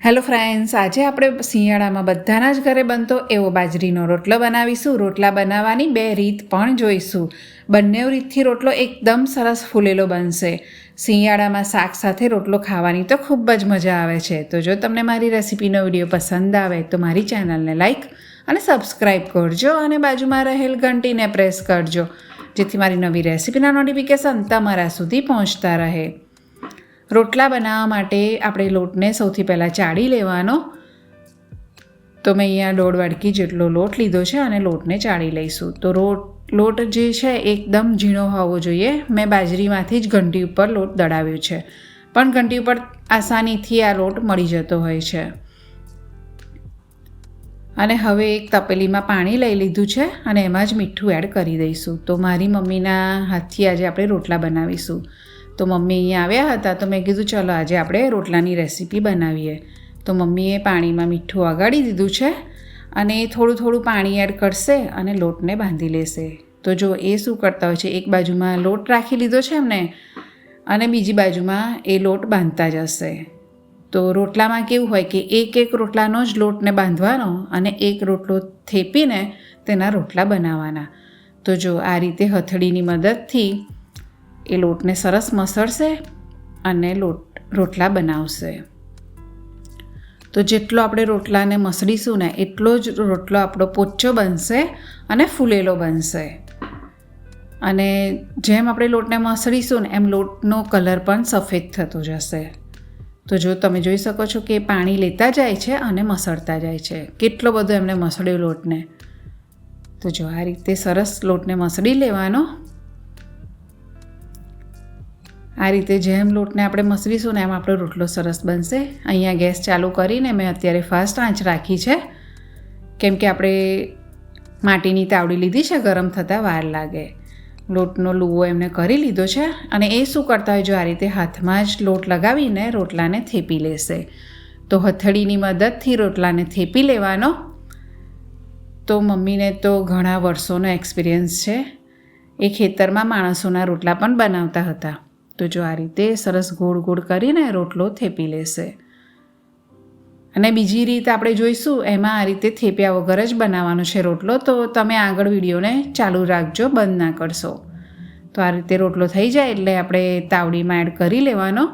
Hello friends, આજે આપણે શિયાળામાં બધાના જ ઘરે બનતો એવો બાજરીનો રોટલો બનાવીશું. રોટલા બનાવવાની બે રીત પણ જોઈશું. બંને રીતથી રોટલો એકદમ સરસ ફૂલેલો બનશે. શિયાળામાં શાક સાથે રોટલો ખાવાની તો ખૂબ જ મજા આવે છે. તો જો તમને મારી રેસિપીનો વીડિયો પસંદ આવે તો મારી ચેનલને લાઇક અને સબસ્ક્રાઈબ કરજો અને બાજુમાં રહેલ ઘંટીને પ્રેસ કરજો, જેથી મારી નવી રેસિપીના નોટિફિકેશન તમારા સુધી પહોંચતા રહે. રોટલા બનાવવા માટે આપણે લોટને સૌથી પહેલાં ચાળી લેવાનો. તો મેં અહીંયા દોઢ વાડકી જેટલો લોટ લીધો છે અને લોટને ચાળી લઈશું. તો રોટ, લોટ જે છે એકદમ ઝીણો હોવો જોઈએ. મેં બાજરીમાંથી જ ઘંટી ઉપર લોટ દળાવ્યો છે. પણ ઘંટી ઉપર આસાનીથી આ લોટ મળી જતો હોય છે. અને હવે એક તપેલીમાં પાણી લઈ લીધું છે અને એમાં જ મીઠું એડ કરી દઈશું. તો મારી મમ્મીના હાથથી આજે આપણે રોટલા બનાવીશું. તો મમ્મી અહીંયા આવ્યા હતા તો મેં કીધું, ચલો આજે આપણે રોટલાની રેસીપી બનાવીએ. તો મમ્મીએ પાણીમાં મીઠું વગાડી દીધું છે અને એ થોડું થોડું પાણી એડ કરશે અને લોટને બાંધી લેશે. તો જો એ શું કરતા હોય છે, એક બાજુમાં લોટ રાખી લીધો છે એમને અને બીજી બાજુમાં એ લોટ બાંધતા જશે. તો રોટલામાં કેવું હોય કે એક એક રોટલાનો જ લોટને બાંધવાનો અને એક રોટલો થેપીને તેના રોટલા બનાવવાના. તો જો આ રીતે હથડીની મદદથી એ લોટને સરસ મસળશે અને લોટ, રોટલા બનાવશે. તો જેટલો આપણે રોટલાને મસળીશું ને એટલો જ રોટલો આપણો પોચો બનશે અને ફૂલેલો બનશે. અને જેમ આપણે લોટને મસળીશું ને એમ લોટનો કલર પણ સફેદ થતો જશે. તો જો તમે જોઈ શકો છો કે પાણી લેતા જાય છે અને મસળતા જાય છે. કેટલો બધો એમને મસળ્યો લોટને. તો જો આ રીતે સરસ લોટને મસળી લેવાનો આ રીતે જેમ લોટને આપણે મસળીશું ને એમ આપણો રોટલો સરસ બનશે. અહીંયા ગેસ ચાલુ કરીને મેં અત્યારે ફાસ્ટ આંચ રાખી છે. કેમ કે આપણે માટીની તાવડી લીધી છે, ગરમ થતાં વાર લાગે. લોટનો લૂવો એમને કરી લીધો છે અને એ શું કરતા હોય જો આ રીતે હાથમાં જ લોટ લગાવીને રોટલાને થેપી લેશે. તો હથેળીની મદદથી રોટલાને થેપી લેવાનો. તો મમ્મીને તો ઘણા વર્ષોનો એક્સપિરિયન્સ છે. એ ખેતરમાં માણસોના રોટલા પણ બનાવતા હતા. તો જો આ રીતે સરસ ગોળ ગોળ કરીને રોટલો થેપી લેશે. અને બીજી રીત આપણે જોઈશું, એમાં આ રીતે થેપ્યા વગર જ બનાવવાનો છે રોટલો, તો તમે આગળ વિડીયોને ચાલુ રાખજો, બંધ ના કરશો. તો આ રીતે રોટલો થઈ જાય એટલે આપણે તાવડીમાં એડ કરી લેવાનો.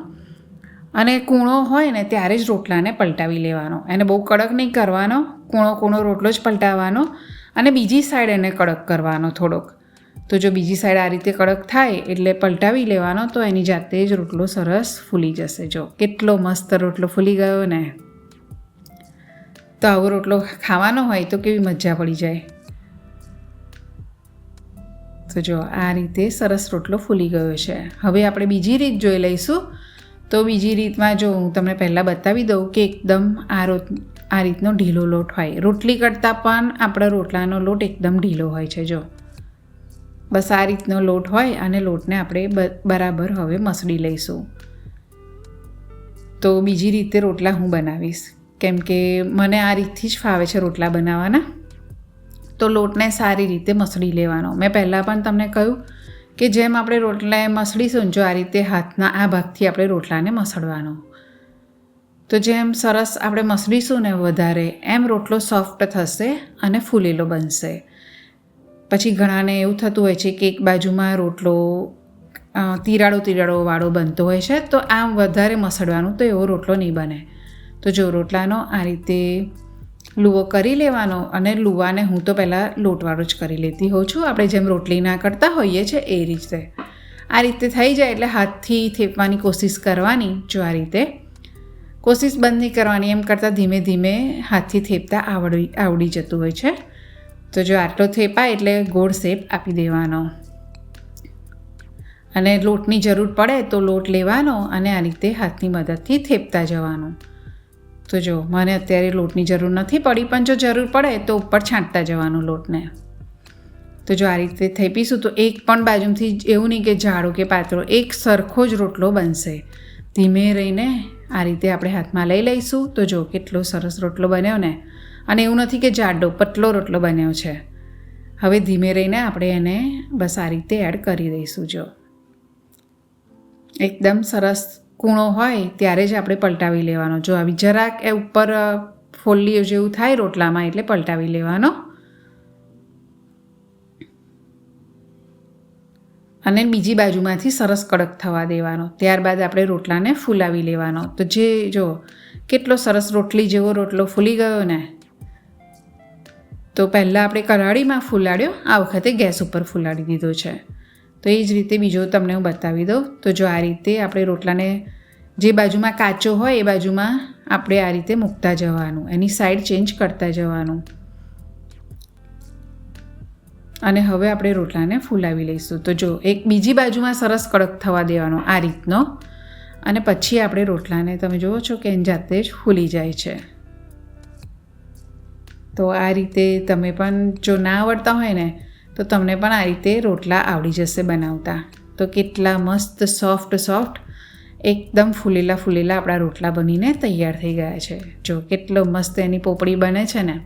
અને કૂણો હોય ને ત્યારે જ રોટલાને પલટાવી લેવાનો. એને બહુ કડક નહીં કરવાનો, કૂણો કૂણો રોટલો જ પલટાવવાનો. અને બીજી સાઈડ એને કડક કરવાનો થોડોક. તો જો બીજી સાઈડ આ રીતે કડક થાય એટલે પલટાવી લેવાનો, તો એની જાતે જ રોટલો સરસ ફૂલી જશે. જો કેટલો મસ્ત રોટલો ફૂલી ગયો ને. તો આવો રોટલો ખાવાનો હોય તો કેવી મજા પડી જાય. તો જો આ રીતે સરસ રોટલો ફૂલી ગયો છે. હવે આપણે બીજી રીત જોઈ લઈશું. તો બીજી રીતમાં જો હું તમને પહેલાં બતાવી દઉં કે એકદમ આ રોટ આ રીતનો ઢીલો લોટ હોય. રોટલી કરતાં પણ આપણા રોટલાનો લોટ એકદમ ઢીલો હોય છે, જો. બસ આ રીતનો લોટ હોય અને લોટને આપણે બરાબર હવે મસળી લઈશું. તો બીજી રીતે રોટલા હું બનાવીશ. કેમ કે મને આ રીતથી જ ફાવે છે રોટલા બનાવવાના. તો લોટને સારી રીતે મસળી લેવાનો. મેં પહેલાં પણ તમને કહ્યું કે જેમ આપણે રોટલા મસળીશું જો આ રીતે હાથના આ ભાગથી આપણે રોટલાને મસળવાનો. તો જેમ સરસ આપણે મસળીશું ને વધારે, એમ રોટલો સોફ્ટ થશે અને ફૂલેલો બનશે. પછી ઘણાને એવું થતું હોય છે કે એક બાજુમાં રોટલો તિરાડો તિરાડો વાળો બનતો હોય છે, તો આમ વધારે મસળવાનું તો એવો રોટલો નહીં બને. તો જો રોટલાનો આ રીતે લુવો કરી લેવાનો અને લુવાને હું તો પહેલાં લોટવાળો જ કરી લેતી હોઉં છું. આપણે જેમ રોટલી ના કરતા હોઈએ છીએ એ રીતે. આ રીતે થઈ જાય એટલે હાથથી થેપવાની કોશિશ કરવાની જો આ રીતે. કોશિશ બંધ નહીં કરવાની, એમ કરતાં ધીમે ધીમે હાથથી થેપતા આવડી આવડી જતું હોય છે. તો જો આટલો થેપાય એટલે ગોળ શેપ આપી દેવાનો. અને લોટની જરૂર પડે તો લોટ લેવાનો અને આ રીતે હાથની મદદથી થેપતા જવાનું. તો જો, મને અત્યારે લોટની જરૂર નથી પડી, પણ જો જરૂર પડે તો ઉપર છાંટતા જવાનું લોટને. તો જો આ રીતે થેપીશું તો એક પણ બાજુથી એવું નહીં કે જાડો કે પાતળો, એક સરખો જ રોટલો બનશે. ધીમે રહીને આ રીતે આપણે હાથમાં લઈ લઈશું. તો જો, કેટલો સરસ રોટલો બન્યો ને. અને એવું નથી કે જાડો, પતલો રોટલો બન્યો છે. હવે ધીમે રહીને આપણે એને બસ આ રીતે એડ કરી દઈશું જો. એકદમ સરસ કૂણો હોય ત્યારે જ આપણે પલટાવી લેવાનો. જો આવી જરાક એ ઉપર ફોલ્લીઓ જેવું થાય રોટલામાં એટલે પલટાવી લેવાનો. અને બીજી બાજુમાંથી સરસ કડક થવા દેવાનો. ત્યારબાદ આપણે રોટલાને ફૂલાવી લેવાનો. તો જે, જો, કેટલો સરસ રોટલી જેવો રોટલો ફૂલી ગયો ને તો પહેલાં આપણે કરાળીમાં ફૂલાડ્યો, આ વખતે ગેસ ઉપર ફૂલાડી દીધો છે. તો એ જ રીતે બીજો તમને હું બતાવી દઉં. તો જો આ રીતે આપણે રોટલાને જે બાજુમાં કાચો હોય એ બાજુમાં આપણે આ રીતે મૂકતા જવાનું, એની સાઈડ ચેન્જ કરતા જવાનું. અને હવે આપણે રોટલાને ફૂલાવી લઈશું. તો જો એક બીજી બાજુમાં સરસ કડક થવા દેવાનો આ રીતનો. અને પછી આપણે રોટલાને તમે જુઓ છો કે એની જાતે જ ફૂલી જાય છે. તો આ રીતે તમે પણ જો ના આવડતા હોય ને, તો તમને પણ આ રીતે રોટલા આવડી જશે બનાવતા. તો કેટલા મસ્ત સોફ્ટ સોફ્ટ, એકદમ ફૂલેલા ફૂલેલા આપણા રોટલા બનીને તૈયાર થઈ ગયા છે. જો કેટલો મસ્ત એની પોપડી બને છે ને,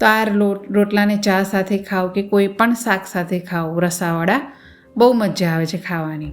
તો આ રોટલાને ચા સાથે ખાઓ કે કોઈ પણ શાક સાથે ખાઓ, રસાવાળા બહુ મજા આવે છે ખાવાની.